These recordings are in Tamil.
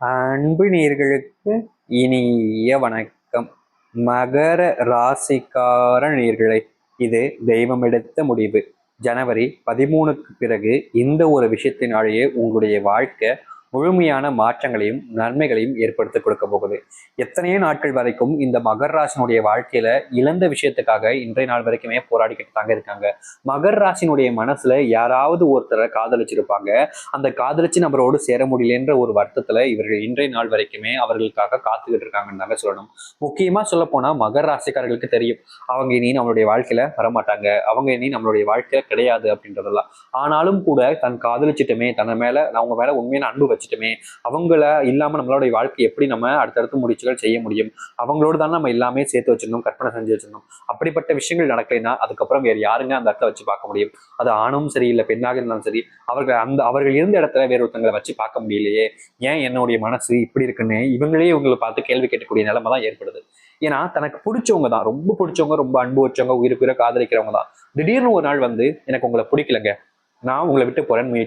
அன்பு நேர்களுக்கு இனிய வணக்கம். மகர ராசிக்கார நேர்களை இது தெய்வம் எடுத்த முடிவு. ஜனவரி பதிமூணுக்கு பிறகு இந்த ஒரு விஷயத்தினாலேயே உங்களுடைய வாழ்க்கை முழுமையான மாற்றங்களையும் நன்மைகளையும் ஏற்படுத்தி கொடுக்க போகுது. எத்தனையோ நாட்கள் வரைக்கும் இந்த மகர் ராசினுடைய வாழ்க்கையில இழந்த விஷயத்துக்காக இன்றைய நாள் வரைக்குமே போராடிக்கிட்டு தாங்க இருக்காங்க. மகர் ராசினுடைய மனசுல யாராவது ஒருத்தரை காதலிச்சிருப்பாங்க. அந்த காதலிச்சு நபரோடு சேர முடியலன்ற ஒரு வருத்தத்துல இவர்கள் இன்றைய நாள் வரைக்குமே அவர்களுக்காக காத்துக்கிட்டு இருக்காங்கன்னு தாங்க சொல்லணும். முக்கியமா சொல்ல போனா மகர் ராசிக்காரர்களுக்கு தெரியும். அவங்க இனி நம்மளுடைய வாழ்க்கையில வரமாட்டாங்க. அவங்க இனி நம்மளுடைய வாழ்க்கையில கிடையாது அப்படின்றதெல்லாம். ஆனாலும் கூட தன் காதலிச்சிட்டுமே தன்னை மேல அவங்க மேல உண்மையான அன்பு வச்சுட்டுமே அவங்கள இல்லாம நம்மளுடைய வாழ்க்கை எப்படி நம்ம அடுத்தடுத்து முடிச்சுகள் செய்ய முடியும்? அவங்களோடு தான் நம்ம எல்லாமே சேர்த்து வச்சிருந்தோம் கற்பனை செஞ்சு வச்சிருந்தோம். அப்படிப்பட்ட விஷயங்கள் நடக்கலைன்னா அதுக்கப்புறம் வேறு யாருங்க அந்த இடத்த வச்சு பார்க்க முடியும். அது ஆணும் சரி இல்லை பெண்ணாக இருந்தாலும் சரி அவர்கள் அந்த அவர்கள் இருந்த இடத்துல வேற ஒருத்தங்களை வச்சு பார்க்க முடியலையே ஏன் என்னுடைய மனசு இப்படி இருக்குன்னு இவங்களே இவங்களை பார்த்து கேள்வி கேட்கக்கூடிய நிலைமை தான் ஏற்படுது. ஏன்னா தனக்கு பிடிச்சவங்க தான் ரொம்ப பிடிச்சவங்க ரொம்ப அன்பு வச்சவங்க உயிருக்கு உயிரை காதலிக்கிறவங்க தான். திடீர்னு ஒரு நாள் வந்து எனக்கு உங்களை பிடிக்கலங்க. நான் உங்களை விட்டு போறேன்னு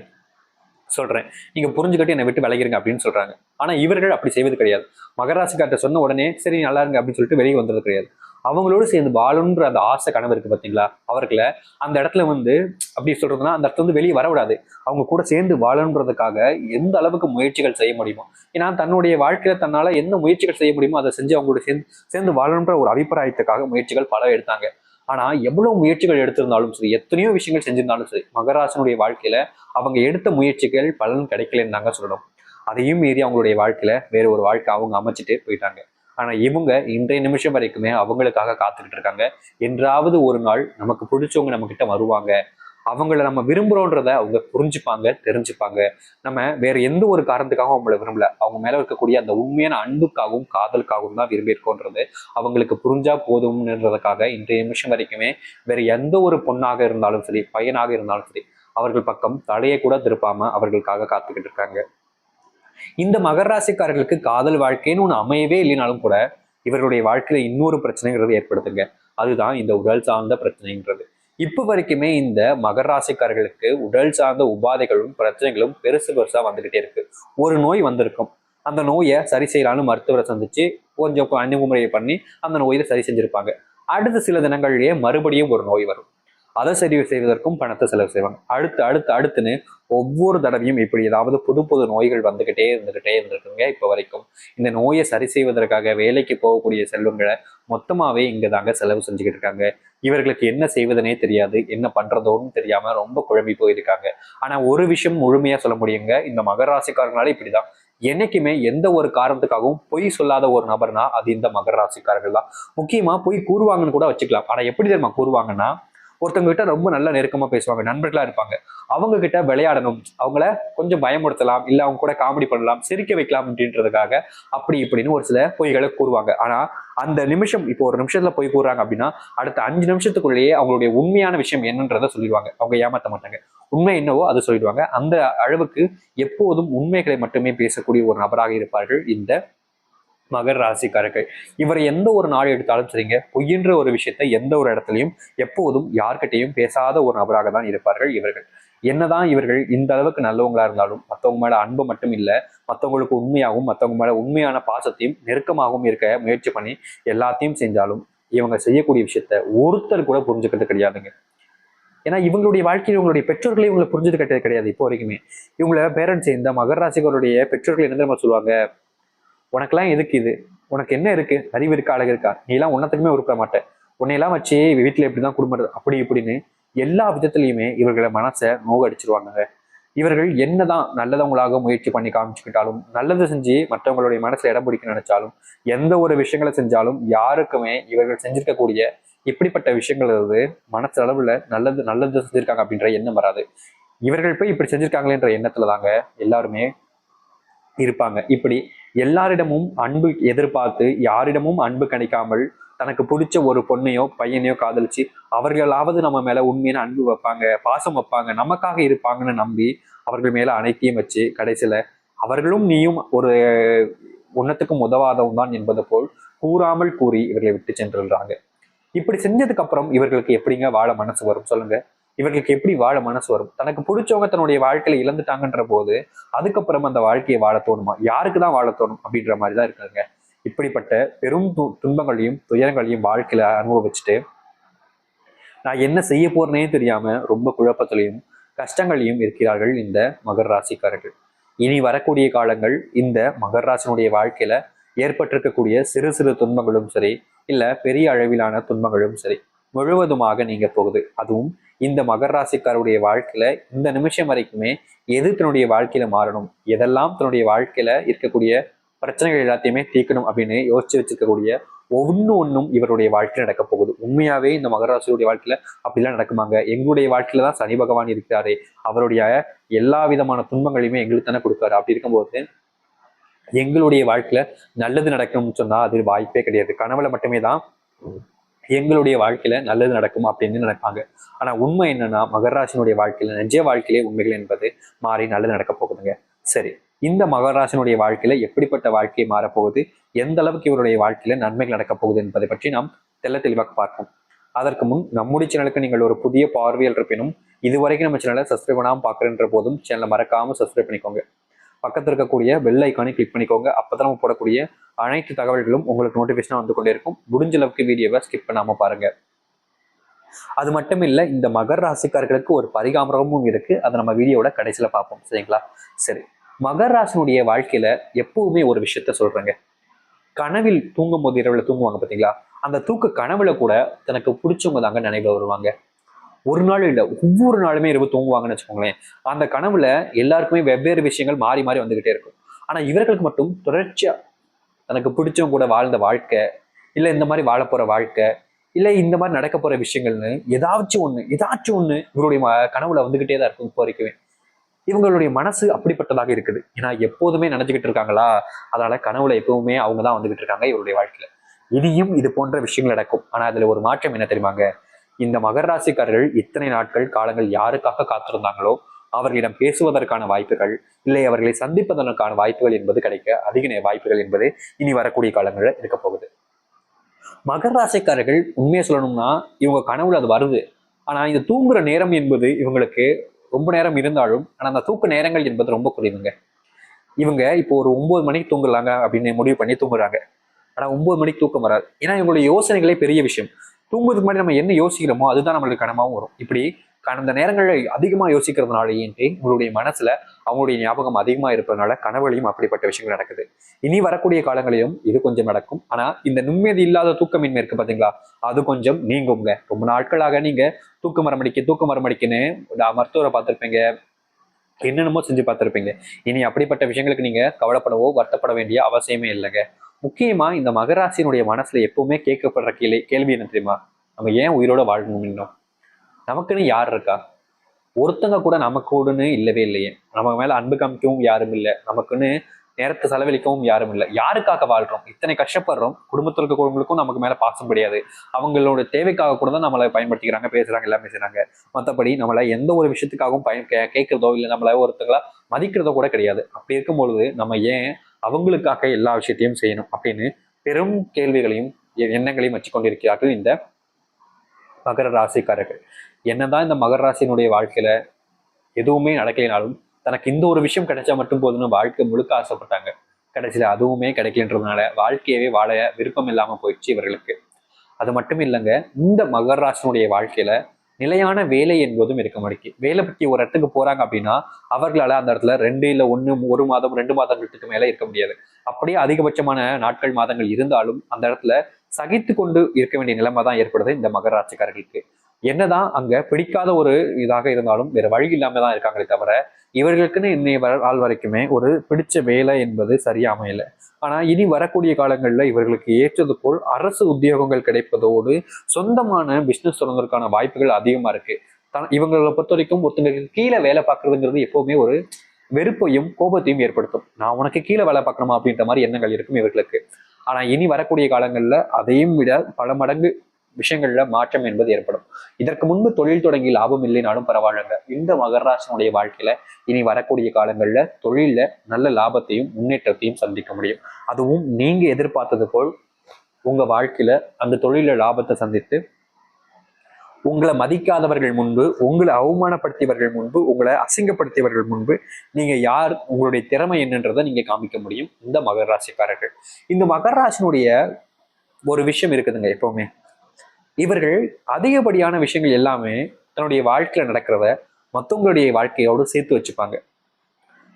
சொல்கிறேன் நீங்கள் புரிஞ்சுக்கிட்டு என்னை விட்டு விலகிருங்க அப்படின்னு சொல்கிறாங்க ஆனால் இவர்கள் அப்படி செய்வது கிடையாது. மகராசிக்கார்ட்ட சொன்ன உடனே சரி நல்லா இருங்க அப்படின்னு சொல்லிட்டு வெளியே வந்தது கிடையாது. அவங்களோடு சேர்ந்து வாழுன்ற அந்த ஆசை கனவு இருக்குது பார்த்தீங்களா அவர்களை அந்த இடத்துல வந்து அப்படி சொல்கிறதுனா அந்த இடத்துல வந்து வெளியே வரவிடாது அவங்க கூட சேர்ந்து வாழணுன்றதுக்காக எந்த அளவுக்கு முயற்சிகள் செய்ய முடியுமோ. ஏன்னா தன்னுடைய வாழ்க்கையில் தன்னால் என்ன முயற்சிகள் செய்ய முடியுமோ அதை செஞ்சு அவங்களோட சேர்ந்து சேர்ந்து வாழணுன்ற ஒரு அபிப்பிராயத்துக்காக முயற்சிகள் பல எடுத்தாங்க. ஆனா எவ்வளவு முயற்சிகள் எடுத்திருந்தாலும் சரி எத்தனையோ விஷயங்கள் செஞ்சிருந்தாலும் சரி மகராசனுடைய வாழ்க்கையில அவங்க எடுத்த முயற்சிகள் பலன் கிடைக்கலன்னு தாங்க சொல்லணும். அதையும் மீறி அவங்களுடைய வாழ்க்கையில வேற ஒரு வாழ்க்கை அவங்க அமைச்சிட்டு போயிட்டாங்க. ஆனா இவங்க இன்றைய நிமிஷம் வரைக்குமே அவங்களுக்காக காத்துக்கிட்டு இருக்காங்க. என்றாவது ஒரு நாள் நமக்கு பிடிச்சவங்க நம்ம கிட்ட வருவாங்க. அவங்கள நம்ம விரும்புகிறோன்றத அவங்க புரிஞ்சுப்பாங்க தெரிஞ்சுப்பாங்க. நம்ம வேற எந்த ஒரு காரணத்துக்காகவும் அவங்கள விரும்பல. அவங்க மேலே இருக்கக்கூடிய அந்த உண்மையான அன்புக்காகவும் காதலுக்காகவும் தான் விரும்பியிருக்கோன்றது அவங்களுக்கு புரிஞ்சா போதும்ன்றதுக்காக இன்றைய நிமிஷம் வரைக்குமே வேற எந்த ஒரு பொண்ணாக இருந்தாலும் சரி பையனாக இருந்தாலும் சரி அவர்கள் பக்கம் தலையை கூட திருப்பாம அவர்களுக்காக காத்துக்கிட்டு இருக்காங்க. இந்த மகர ராசிக்காரர்களுக்கு காதல் வாழ்க்கைன்னு ஒன்று அமையவே இல்லைனாலும் கூட இவர்களுடைய வாழ்க்கையில இன்னொரு பிரச்சனைங்கிறது ஏற்படுத்துங்க அதுதான் இந்த உடல் சார்ந்த பிரச்சனைன்றது இப்போ வரைக்குமே இந்த மகர ராசிக்காரர்களுக்கு உடல் சார்ந்த உபாதைகளும் பிரச்சனைகளும் பெருசு பெருசா வந்துகிட்டே இருக்கு. ஒரு நோய் வந்திருக்கும். அந்த நோயை சரி செய்யலான்னு மருத்துவரை சந்திச்சு கொஞ்சம் அணுகுமுறையை பண்ணி அந்த நோயை சரி செஞ்சிருப்பாங்க. அடுத்த சில தினங்கள்லயே மறுபடியும் ஒரு நோய் வரும். அதை சரி செய்வதற்கும் பணத்தை செலவு செய்வாங்க. அடுத்து அடுத்து அடுத்துன்னு ஒவ்வொரு தடவையும் இப்படி ஏதாவது புது புது நோய்கள் வந்துகிட்டே இருந்துகிட்டே இருந்திருக்குங்க இப்போ வரைக்கும். இந்த நோயை சரி செய்வதற்காக வேலைக்கு போகக்கூடிய செல்வங்களை மொத்தமாவே இங்க தாங்க செலவு செஞ்சுக்கிட்டு இருக்காங்க. இவர்களுக்கு என்ன செய்வதுனே தெரியாது என்ன பண்றதோன்னு தெரியாம ரொம்ப குழம்பி போயிருக்காங்க. ஆனா ஒரு விஷயம் முழுமையா சொல்ல முடியுங்க இந்த மகர ராசிக்காரங்களால இப்படிதான். என்னைக்குமே எந்த ஒரு காரணத்துக்காகவும் பொய் சொல்லாத ஒரு நபர்னா அது இந்த மகர ராசிக்காரர்கள் தான். முக்கியமா பொய் கூறுவாங்கன்னு கூட வச்சுக்கலாம். ஆனா எப்படி தெரியுமா கூறுவாங்கன்னா ஒருத்தவங்க கிட்ட ரொம்ப நல்ல நெருக்கமா பேசுவாங்க நண்பர்களா இருப்பாங்க. அவங்க கிட்ட விளையாடணும் அவங்கள கொஞ்சம் பயமுறுத்தலாம் இல்ல அவங்க கூட காமெடி பண்ணலாம் சிரிக்க வைக்கலாம் அப்படின்றதுக்காக அப்படி இப்படின்னு ஒரு சில பொய்களை கூறுவாங்க. ஆனா அந்த நிமிஷம் இப்போ ஒரு நிமிஷத்துல போய் கூறுறாங்க அப்படின்னா அடுத்த அஞ்சு நிமிஷத்துக்குள்ளேயே அவங்களுடைய உண்மையான விஷயம் என்னன்றதை சொல்லிடுவாங்க. அவங்க ஏமாத்த மாட்டாங்க. உண்மை என்னவோ அதை சொல்லிடுவாங்க. அந்த அளவுக்கு எப்போதும் உண்மைகளை மட்டுமே பேசக்கூடிய ஒரு நபராக இருப்பார்கள் இந்த மகர் ராசிக்காரர்கள். இவரை எந்த ஒரு நாள் எடுத்தாலும் சரிங்க பொய்யின்ற ஒரு விஷயத்தை எந்த ஒரு இடத்துலையும் எப்போதும் யார்கிட்டையும் பேசாத ஒரு நபராக தான் இருப்பார்கள் இவர்கள். என்னதான் இவர்கள் இந்த அளவுக்கு நல்லவங்களா இருந்தாலும் மற்றவங்க மேல அன்பு மட்டும் இல்லை மற்றவங்களுக்கு உண்மையாகவும் மற்றவங்க மேல உண்மையான பாசத்தையும் நெருக்கமாகவும் இருக்க முயற்சி பண்ணி எல்லாத்தையும் செஞ்சாலும் இவங்க செய்யக்கூடிய விஷயத்த ஒருத்தர் கூட புரிஞ்சுக்கிறது கிடையாதுங்க. ஏன்னா இவங்களுடைய வாழ்க்கையில் இவங்களுடைய பெற்றோர்களே இவங்களை புரிஞ்சது கிடையாது இப்போ வரைக்குமே. இவங்கள பேரண்ட்ஸ் இந்த மகர் ராசிகளுடைய பெற்றோர்கள் என்ன தெரியுமா சொல்லுவாங்க? உனக்கெல்லாம் எதுக்கு இது? உனக்கு என்ன இருக்கு? அறிவு இருக்கா அழகு இருக்கா? நீ எல்லாம் உன்னத்துக்குமே உருப்பட மாட்டேன் உன்னையெல்லாம் வச்சு வீட்டில் இப்படிதான் குடும்பம் அப்படி இப்படின்னு எல்லா விதத்துலையுமே இவர்களை மனசை நோகடிச்சிருவாங்க. இவர்கள் என்னதான் நல்லதவங்களாக முயற்சி பண்ணி காமிச்சுக்கிட்டாலும் நல்லது செஞ்சு மற்றவங்களுடைய மனசுல இடம் பிடிக்க நினைச்சாலும் எந்த ஒரு விஷயங்களை செஞ்சாலும் யாருக்குமே இவர்கள் செஞ்சிருக்கக்கூடிய இப்படிப்பட்ட விஷயங்கள் வந்து மனசு அளவுல நல்லது நல்லது செஞ்சிருக்காங்க அப்படின்ற எண்ணம் வராது. இவர்கள் போய் இப்படி செஞ்சிருக்காங்களேன்ற எண்ணத்துல தாங்க எல்லாருமே இருப்பாங்க. இப்படி எல்லாரிடமும் அன்பு எதிர்பார்த்து யாரிடமும் அன்பு கிடைக்காமல் தனக்கு பிடிச்ச ஒரு பொண்ணையோ பையனையோ காதலிச்சு அவர்களாவது நம்ம மேல உண்மையான அன்பு வைப்பாங்க பாசம் வைப்பாங்க நமக்காக இருப்பாங்கன்னு நம்பி அவர்கள் மேல அனைத்தையும் வச்சு கடைசியில அவர்களும் நீயும் ஒரு உன்னத்துக்கும் உதவாதவன் தான் என்பது போல் கூறாமல் கூறி இவர்களை விட்டு சென்றுறாங்க இப்படி செஞ்சதுக்கு அப்புறம் இவர்களுக்கு எப்படிங்க வாழ மனசு வரும்? சொல்லுங்க. இவர்களுக்கு எப்படி வாழ மனசு வரும்? தனக்கு பிடிச்சவங்க தன்னுடைய வாழ்க்கையில இழந்துட்டாங்கன்ற போது அதுக்கப்புறம் அந்த வாழ்க்கையை வாழ தோணுமா? யாருக்கு தான் வாழ தோணும் அப்படின்ற மாதிரி தான் இருக்காங்க. இப்படிப்பட்ட பெரும் து- துன்பங்களையும் துயரங்களையும் வாழ்க்கையில அனுபவிச்சுட்டு நான் என்ன செய்ய போறேனே தெரியாம ரொம்ப குழப்பத்திலையும் கஷ்டங்களையும் இருக்கிறார்கள் இந்த மகர் ராசிக்காரர்கள். இனி வரக்கூடிய காலங்கள் இந்த மகர் ராசினுடைய வாழ்க்கையில ஏற்பட்டிருக்கக்கூடிய சிறு சிறு துன்பங்களும் சரி இல்ல பெரிய அளவிலான துன்பங்களும் சரி முழுவதுமாக நீங்க போகுது. அதுவும் இந்த மகர ராசிக்காருடைய வாழ்க்கையில இந்த நிமிஷம் வரைக்குமே எது தன்னுடைய வாழ்க்கையில மாறணும்? எதெல்லாம் தன்னுடைய வாழ்க்கையில இருக்கக்கூடிய பிரச்சனைகள் எல்லாத்தையுமே தீர்க்கணும் அப்படின்னு யோசிச்சு வச்சிருக்கக்கூடிய ஒவ்வொன்று ஒன்றும் இவருடைய வாழ்க்கையில் நடக்க போகுது. உண்மையாவே இந்த மகராசியுடைய வாழ்க்கையில அப்படிலாம் நடக்குமாங்க. எங்களுடைய வாழ்க்கையில தான் சனி பகவான் இருக்கிறாரு. அவருடைய எல்லா விதமான துன்பங்களையுமே எங்களுக்கு தானே கொடுக்காரு. அப்படி இருக்கும்போது எங்களுடைய வாழ்க்கையில நல்லது நடக்கணும்னு சொன்னா அது வாய்ப்பே கிடையாது. கனவுல மட்டுமே தான் எங்களுடைய வாழ்க்கையில நல்லது நடக்கும் அப்படின்னு நினைப்பாங்க. ஆனா உண்மை என்னன்னா மகராசினுடைய வாழ்க்கையில நிஜ வாழ்க்கையிலே உண்மைகள் என்பது மாறி நல்லது நடக்க போகுதுங்க. சரி இந்த மகராசினுடைய வாழ்க்கையில எப்படிப்பட்ட வாழ்க்கை மாறப்போகுது? எந்த அளவுக்கு இவருடைய வாழ்க்கையில நன்மைகள் நடக்கப் போகுது என்பதை பற்றி நாம் தெள்ள தெளிவாக பார்ப்போம். அதற்கு முன் நம்முடைய சேனலுக்கு நீங்கள் ஒரு புதிய பார்வையில் இருப்பினும் இதுவரைக்கும் நம்ம சேனலை சப்ஸ்கிரைப் பண்ணாமல் பார்க்குறன்ற போதும் சேனலை மறக்காம சப்ஸ்கிரைப் பண்ணிக்கோங்க. பக்கத்தில் இருக்கக்கூடிய பெல் ஐக்கானை கிளிக் பண்ணிக்கோங்க. அப்பதான் நம்ம போடக்கூடிய அனைத்து தகவல்களும் உங்களுக்கு நோட்டிஃபிகேஷனாக வந்து கொண்டே இருக்கும். முடிஞ்ச அளவுக்கு வீடியோவை ஸ்கிப் பண்ணாமல் பாருங்கள் அது மட்டும் இல்ல இந்த மகர ராசிக்காரர்களுக்கு ஒரு பரிகாமரமும் இருக்கு. அதை நம்ம வீடியோட கடைசியில பார்ப்போம். சரிங்களா? சரி. மகர ராசினுடைய வாழ்க்கையில எப்பவுமே ஒரு விஷயத்த சொல்கிறேங்க கனவில் தூங்கும் போது இரவுல தூங்குவாங்க பாத்தீங்களா? அந்த தூக்க கனவுல கூட தனக்கு பிடிச்சவங்க தாங்க நினைவுல வருவாங்க. ஒரு நாள் இல்லை ஒவ்வொரு நாளுமே இரவு தூங்குவாங்கன்னு வச்சுக்கோங்களேன். அந்த கனவுல எல்லாருக்குமே வெவ்வேறு விஷயங்கள் மாறி மாறி வந்துகிட்டே இருக்கும். ஆனா இவர்களுக்கு மட்டும் தொடர்ச்சியா தனக்கு பிடிச்சவங்க கூட வாழ்ந்த வாழ்க்கை இல்லை இந்த மாதிரி வாழ போற வாழ்க்கை இல்லை இந்த மாதிரி நடக்க போற விஷயங்கள்னு ஏதாச்சும் ஒண்ணு ஏதாச்சும் ஒண்ணு இவருடைய ம- கனவுல வந்துகிட்டே தான் இருக்கும் இப்போ வரைக்குமே. இவங்களுடைய மனசு அப்படிப்பட்டதாக இருக்குது. ஏன்னா எப்போதுமே நினைச்சுக்கிட்டு இருக்காங்களா? அதனால கனவுல எப்பவுமே அவங்க தான் வந்துகிட்டு இருக்காங்க இவருடைய வாழ்க்கையில. இனியும் இது போன்ற விஷயங்கள் நடக்கும். ஆனா அதுல ஒரு மாற்றம் என்ன தெரியுமாங்க? இந்த மகர ராசிக்காரர்கள் இத்தனை நாட்கள் காலங்கள் யாருக்காக காத்திருந்தாங்களோ அவர்களிடம் பேசுவதற்கான வாய்ப்புகள் இல்லை அவர்களை சந்திப்பதற்கான வாய்ப்புகள் என்பது கிடைக்க அதிக வாய்ப்புகள் என்பது இனி வரக்கூடிய காலங்களில் இருக்க போகுது. மகர ராசிக்காரர்கள் உண்மையை சொல்லணும்னா இவங்க கனவுல அது வருது. ஆனா இந்த தூங்குற நேரம் என்பது இவங்களுக்கு ரொம்ப நேரம் இருந்தாலும் ஆனா அந்த தூக்க நேரங்கள் என்பது ரொம்ப குறைவுங்க. இவங்க இப்போ ஒரு ஒன்பது மணிக்கு தூங்குறாங்க அப்படின்னு முடிவு பண்ணி தூங்குறாங்க. ஆனா ஒன்பது மணிக்கு தூக்கம் வராது. ஏன்னா இவங்களுடைய யோசனைகளே பெரிய விஷயம். தூங்குறதுக்கு முன்னாடி நம்ம என்ன யோசிக்கிறோமோ அதுதான் நம்மளுக்கு கனமாகவும் வரும். இப்படி கடந்த நேரங்களில் அதிகமாக யோசிக்கிறதுனாலேயே உங்களுடைய மனசுல அவங்களுடைய ஞாபகம் அதிகமாக இருப்பதனால கனவுலையும் அப்படிப்பட்ட விஷயங்கள் நடக்குது. இனி வரக்கூடிய காலங்களிலும் இது கொஞ்சம் நடக்கும். ஆனால் இந்த நிம்மதி இல்லாத தூக்கமின்மை இருக்கு பாத்தீங்களா? அது கொஞ்சம் நீங்குங்க. ரொம்ப நாட்களாக நீங்க தூக்கம் மரமடிக்க தூக்கம் வரமடிக்குன்னு நான் மருத்துவரை பார்த்திருப்பீங்க. என்னென்னமோ செஞ்சு பார்த்திருப்பீங்க. இனி அப்படிப்பட்ட விஷயங்களுக்கு நீங்க கவலைப்படவோ வருத்தப்பட வேண்டிய அவசியமே இல்லைங்க. முக்கியமா இந்த மகராசினுடைய மனசுல எப்பவுமே கேட்கப்படுற கேள்வி கேள்வி என்ன தெரியுமா? நம்ம ஏன் உயிரோட வாழணும் இன்னும்? நமக்குன்னு யார் இருக்கா? ஒருத்தங்க கூட நமக்கூடன்னு இல்லவே இல்லையே. நம்ம மேல அன்பு காமிக்கவும் யாரும் இல்லை. நமக்குன்னு நேரத்தை செலவழிக்கவும் யாரும் இல்லை. யாருக்காக வாழ்றோம்? இத்தனை கஷ்டப்படுறோம். குடும்பத்தில் இருக்கிறவங்களுக்கும் நமக்கு மேல பாசம் கிடையாது. அவங்களோட தேவைக்காக கூட தான் நம்மளை பயன்படுத்திக்கிறாங்க பேசுறாங்க எல்லாமே செய்றாங்க. மற்றபடி நம்மளை எந்த ஒரு விஷயத்துக்காகவும் பயன் கே- கேட்கறதோ இல்லை நம்மள ஒருத்தங்களா மதிக்கிறதோ கூட கிடையாது. அப்படி இருக்கும் பொழுது நம்ம ஏன் அவங்களுக்காக எல்லா விஷயத்தையும் செய்யணும் அப்படின்னு பெரும் கேள்விகளையும் எ- எண்ணங்களையும் வச்சுக்கொண்டிருக்கிறார்கள் இந்த மகர ராசிக்காரர்கள். என்னதான் இந்த மகர ராசியினுடைய வாழ்க்கையில எதுவுமே நடக்கலைனாலும் தனக்கு இந்த ஒரு விஷயம் கிடைச்சா மட்டும் போதும்னு வாழ்க்கை முழுக்க ஆசைப்பட்டாங்க. கடைசியில் அதுவுமே கிடைக்கலன்றதுனால வாழ்க்கையவே வாழ விருப்பம் இல்லாமல் போயிடுச்சு இவர்களுக்கு. அது மட்டும் இல்லைங்க இந்த மகர ராசினுடைய வாழ்க்கையில நிலையான வேலை என்பதும் இருக்க மாட்டேங்குது. வேலை பற்றி ஒரு இடத்துக்கு போறாங்க அப்படின்னா அவர்களால அந்த இடத்துல ரெண்டு இல்லை ஒன்று ஒரு மாதம் ரெண்டு மாதங்களுக்கு மேலே இருக்க முடியாது. அப்படியே அதிகபட்சமான நாட்கள் மாதங்கள் இருந்தாலும் அந்த இடத்துல சகித்து கொண்டு இருக்க வேண்டிய நிலைமை தான் ஏற்படுது இந்த மகராட்சிக்காரர்களுக்கு. என்னதான் அங்க பிடிக்காத ஒரு இதாக இருந்தாலும் வேற வழி இல்லாம தான் இருக்காங்களே தவிர இவர்களுக்குன்னு இன்னைய வர ஆள் வரைக்குமே ஒரு பிடிச்ச வேலை என்பது சரியா அமையல ஆனா இனி வரக்கூடிய காலங்கள்ல இவர்களுக்கு ஏற்றது போல் அரசு உத்தியோகங்கள் கிடைப்பதோடு சொந்தமான பிசினஸ் தொடங்குவதற்கான வாய்ப்புகள் அதிகமா இருக்கு. த- இவங்களை பொறுத்த வரைக்கும் ஒருத்தங்களுக்கு கீழே வேலை பார்க்கறதுங்கிறது எப்பவுமே ஒரு வெறுப்பையும் கோபத்தையும் ஏற்படுத்தும். நான் உனக்கு கீழே வேலை பார்க்கணுமா அப்படின்ற மாதிரி எண்ணங்கள் இருக்கும் இவர்களுக்கு. ஆனா இனி வரக்கூடிய காலங்கள்ல அதையும் விட பல மடங்கு விஷயங்கள்ல மாற்றம் என்பது ஏற்படும். இதற்கு முன்பு தொழில் தொடங்கி லாபம் இல்லைனாலும் பரவாயில்லைங்க. இந்த மகராசனுடைய வாழ்க்கையில இனி வரக்கூடிய காலங்கள்ல தொழில நல்ல லாபத்தையும் முன்னேற்றத்தையும் சந்திக்க முடியும். அதுவும் நீங்க எதிர்பார்த்தது போல் உங்க வாழ்க்கையில அந்த தொழில லாபத்தை சந்தித்து உங்களை மதிக்காதவர்கள் முன்பு உங்களை அவமானப்படுத்தியவர்கள் முன்பு உங்களை அசிங்கப்படுத்தியவர்கள் முன்பு நீங்க யார் உங்களுடைய திறமை என்னன்றதை நீங்க காமிக்க முடியும். இந்த மகர ராசிக்காரர்கள். இந்த மகர ராசினுடைய ஒரு விஷயம் இருக்குதுங்க எப்பவுமே. இவர்கள் அதிகப்படியான விஷயங்கள் எல்லாமே தன்னுடைய வாழ்க்கையில் நடக்கிறத மற்றவங்களுடைய வாழ்க்கையோடு சேர்த்து வச்சுப்பாங்க.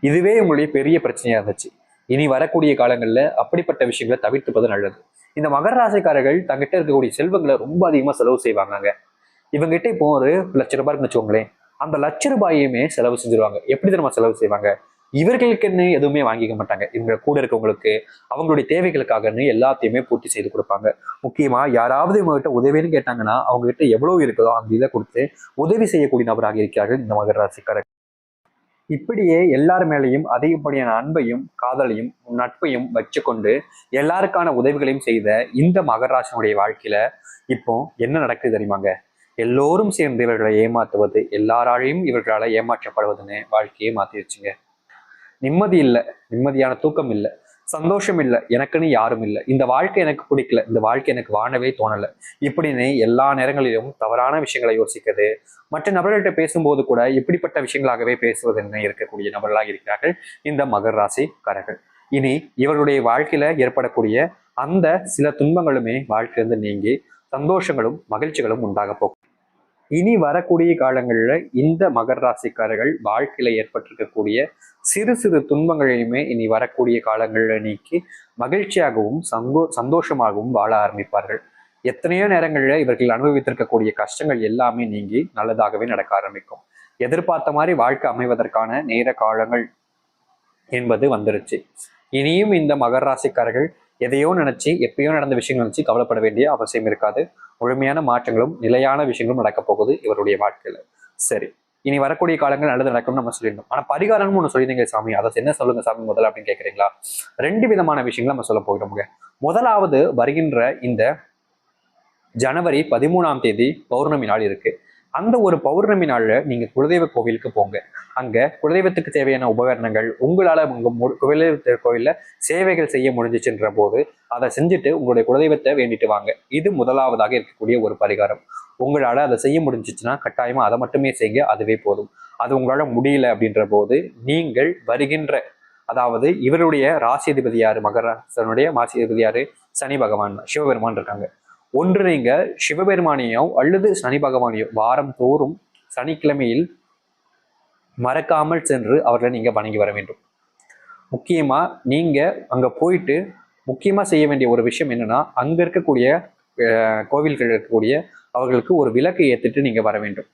இதுவே உங்களுடைய பெரிய பிரச்சனையாக இருந்துச்சு. இனி வரக்கூடிய காலங்களில் அப்படிப்பட்ட விஷயங்களை தவிர்த்துப்பது நல்லது. இந்த மகர ராசிக்காரர்கள் தங்கிட்ட இருக்கக்கூடிய செல்வங்களை ரொம்ப அதிகமாக செலவு செய்வாங்க இவங்ககிட்ட இப்போ ஒரு லட்ச ரூபாய் இருக்குன்னு வச்சுக்கோங்களேன். அந்த லட்ச ரூபாயுமே செலவு செஞ்சிருவாங்க. எப்படி தெரியுமா செலவு செய்வாங்க? இவர்களுக்குன்னு எதுவுமே வாங்கிக்க மாட்டாங்க. இவங்க கூட இருக்கவங்களுக்கு அவங்களுடைய தேவைகளுக்காகன்னு எல்லாத்தையுமே பூர்த்தி செய்து கொடுப்பாங்க. முக்கியமா யாராவது இவங்ககிட்ட உதவின்னு கேட்டாங்கன்னா அவங்க கிட்ட எவ்வளவு இருக்குதோ அந்த இதை கொடுத்து உதவி செய்யக்கூடிய நபராக இருக்கிறார்கள் இந்த மகர ராசிக்காரர் இப்படியே எல்லார் மேலேயும் அதிகப்படியான அன்பையும் காதலையும் நட்பையும் வச்சுக்கொண்டு எல்லாருக்கான உதவிகளையும் செய்த இந்த மகராசனுடைய வாழ்க்கையில இப்போ என்ன நடக்குது தெரியுமாங்க? எல்லோரும் சேர்ந்து இவர்களை ஏமாத்துவது எல்லாராலையும் இவர்களால் ஏமாற்றப்படுவதுன்னு வாழ்க்கையை மாத்திருச்சுங்க. நிம்மதி இல்லை நிம்மதியான தூக்கம் இல்லை சந்தோஷம் இல்லை எனக்குன்னு யாரும் இல்லை. இந்த வாழ்க்கை எனக்கு பிடிக்கல இந்த வாழ்க்கை எனக்கு வாழவே தோணலை. இப்படின்னு எல்லா நேரங்களிலும் தவறான விஷயங்களை யோசிக்கிறது மற்ற நபர்கள்ட்ட பேசும்போது கூட இப்படிப்பட்ட விஷயங்களாகவே பேசுவதுன்னு இருக்கக்கூடிய நபர்களாக இருக்கிறார்கள் இந்த மகர் ராசிக்காரர்கள். இனி இவர்களுடைய வாழ்க்கையில ஏற்படக்கூடிய அந்த சில துன்பங்களுமே வாழ்க்கையிலிருந்து நீங்கி சந்தோஷங்களும் மகிழ்ச்சிகளும் உண்டாக போகும். இனி வரக்கூடிய காலங்களில் இந்த மகர் ராசிக்காரர்கள் வாழ்க்கையில ஏற்பட்டிருக்கக்கூடிய சிறு சிறு துன்பங்களையுமே இனி வரக்கூடிய காலங்களில் நீக்கி மகிழ்ச்சியாகவும் சந்தோ சந்தோஷமாகவும் வாழ ஆரம்பிப்பார்கள். எத்தனையோ நேரங்களில் இவர்கள் அனுபவித்திருக்கக்கூடிய கஷ்டங்கள் எல்லாமே நீங்கி நல்லதாகவே நடக்க ஆரம்பிக்கும். எதிர்பார்த்த மாதிரி வாழ்க்கை அமைவதற்கான நேர காலங்கள் என்பது வந்துருச்சு. இனியும் இந்த மகர ராசிக்காரர்கள் எதையோ நினைச்சு எப்பயோ நடந்த விஷயங்கள் நினைச்சு கவலைப்பட வேண்டிய அவசியம் இருக்காது. முழுமையான மாற்றங்களும் நிலையான விஷயங்களும் நடக்க போகுது இவருடைய வாழ்க்கையில. சரி. இனி வரக்கூடிய காலங்கள் நல்லது நடக்கும்னு நம்ம சொல்லிடணும் ஆனா பரிகாரம்னு ஒன்று சொல்லியிருந்தீங்க சாமி. அதை என்ன சொல்லுங்க சாமி முதல்ல அப்படின்னு கேட்குறீங்களா ரெண்டு விதமான விஷயங்கள் நம்ம சொல்ல போகிறோமுங்க முதலாவது வருகின்ற இந்த ஜனவரி பதிமூணாம் தேதி பௌர்ணமி நாள் இருக்கு. அந்த ஒரு பௌர்ணமி நாள்ல நீங்க குலதெய்வ கோவிலுக்கு போங்க. அங்க குலதெய்வத்துக்கு தேவையான உபகரணங்கள் உங்களால உங்க குலதெய்வ கோவில்ல சேவைகள் செய்ய முடிஞ்சிச்சுன்ற போது அதை செஞ்சுட்டு உங்களுடைய குலதெய்வத்தை வேண்டிட்டு வாங்க. இது முதலாவதாக இருக்கக்கூடிய ஒரு பரிகாரம். உங்களால் அதை செய்ய முடிஞ்சிச்சுன்னா கட்டாயமாக அதை மட்டுமே செய்யுங்க. அதுவே போதும். அது உங்களால் முடியல அப்படின்ற போது நீங்கள் வருகின்ற அதாவது இவருடைய ராசிதிபதி யாரு? மகராசனுடைய மாசிதிபதி யாரு? சனி பகவான் சிவபெருமான் இருக்காங்க. ஒன்று நீங்கள் சிவபெருமானையோ அல்லது சனி பகவானையோ வாரம் தோறும் சனிக்கிழமையில் மறக்காமல் சென்று அவர்களை நீங்கள் வணங்கி வர வேண்டும். முக்கியமாக நீங்கள் அங்கே போயிட்டு முக்கியமாக செய்ய வேண்டிய ஒரு விஷயம் என்னன்னா அங்கே இருக்கக்கூடிய கோவில்கள் இருக்கக்கூடிய அவர்களுக்கு ஒரு விளக்கை ஏத்துட்டு நீங்க வர வேண்டும்.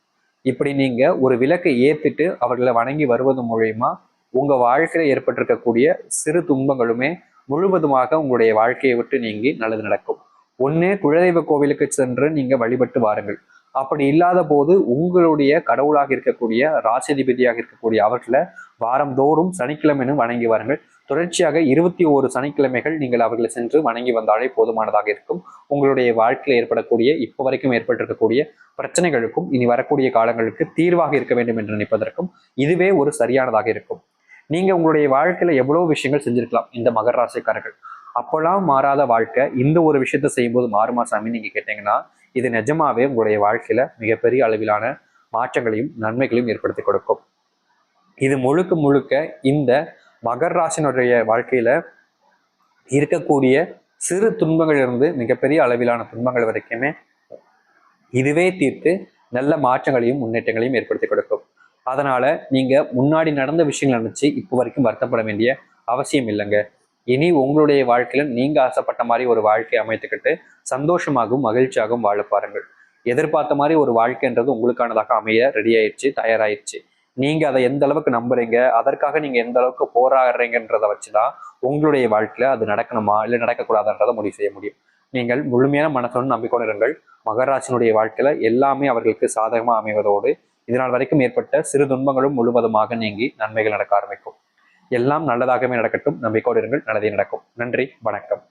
இப்படி நீங்க ஒரு விளக்கை ஏத்துட்டு அவர்களை வணங்கி வருவது மூலயமா உங்க வாழ்க்கையில ஏற்பட்டிருக்கக்கூடிய சிறு துன்பங்களுமே முழுவதுமாக உங்களுடைய வாழ்க்கையை விட்டு நீங்கி நல்லது நடக்கும். ஒன்று குலதெய்வ கோவிலுக்கு சென்று நீங்கள் வழிபட்டு வாருங்கள். அப்படி இல்லாத போது உங்களுடைய கடவுளாக இருக்கக்கூடிய ராசதிபதியாக இருக்கக்கூடிய அவர்களை வாரந்தோறும் சனிக்கிழமைன்னு வணங்கி வாருங்கள். தொடர்ச்சியாக இருபத்தி ஓரு சனிக்கிழமைகள் நீங்கள் அவர்களை சென்று வணங்கி வந்தாலே போதுமானதாக இருக்கும். உங்களுடைய வாழ்க்கையில் ஏற்படக்கூடிய இப்போ வரைக்கும் ஏற்பட்டிருக்கக்கூடிய பிரச்சனைகளுக்கும் இனி வரக்கூடிய காலங்களுக்கு தீர்வாக இருக்க வேண்டும் என்று நினைப்பதற்கும் இதுவே ஒரு சரியானதாக இருக்கும். நீங்க உங்களுடைய வாழ்க்கையில எவ்வளவு விஷயங்கள் செஞ்சிருக்கலாம் இந்த மகர ராசிக்காரர்கள். அப்போல்லாம் மாறாத வாழ்க்கை இந்த ஒரு விஷயத்த செய்யும்போது மாறுமா சாமி நீங்க கேட்டீங்கன்னா இது நிஜமாவே உங்களுடைய வாழ்க்கையில மிகப்பெரிய அளவிலான மாற்றங்களையும் நன்மைகளையும் ஏற்படுத்தி கொடுக்கும். இது முழுக்க முழுக்க இந்த மகர் ராசினுடைய வாழ்க்கையில இருக்கக்கூடிய சிறு துன்பங்களிலிருந்து மிகப்பெரிய அளவிலான துன்பங்கள் வரைக்குமே இதுவே தீர்த்து நல்ல மாற்றங்களையும் முன்னேற்றங்களையும் ஏற்படுத்தி கொடுக்கும். அதனால நீங்க முன்னாடி நடந்த விஷயங்கள் நினைச்சு இப்போ வரைக்கும் வருத்தப்பட வேண்டிய அவசியம் இல்லைங்க. இனி உங்களுடைய வாழ்க்கையில நீங்க ஆசைப்பட்ட மாதிரி ஒரு வாழ்க்கையை அமைத்துக்கிட்டு சந்தோஷமாகவும் மகிழ்ச்சியாகவும் வாழ பாருங்கள். எதிர்பார்த்த மாதிரி ஒரு வாழ்க்கைன்றது உங்களுக்கானதாக அமைய ரெடி ஆயிடுச்சு தயாராயிடுச்சு. நீங்க அதை எந்த அளவுக்கு நம்புறீங்க? அதற்காக நீங்க எந்த அளவுக்கு போராடுறீங்கன்றதை வச்சுதான் உங்களுடைய வாழ்க்கையில அது நடக்கணுமா? இல்லை நடக்கக்கூடாதுன்றதை முடிவு செய்ய முடியும். நீங்கள் முழுமையான மனசோடு நம்பிக்கொண்டு இருங்கள். மகராசினுடைய வாழ்க்கையில எல்லாமே அவர்களுக்கு சாதகமா அமைவதோடு இதனால் வரைக்கும் ஏற்பட்ட சிறு துன்பங்களும் முழுவதுமாக நீங்கி நன்மைகள் நடக்க ஆரம்பிக்கும். எல்லாம் நல்லதாகவே நடக்கட்டும். நம்பிக்கையோடு இருங்கள். நல்லதே நடக்கும். நன்றி. வணக்கம்.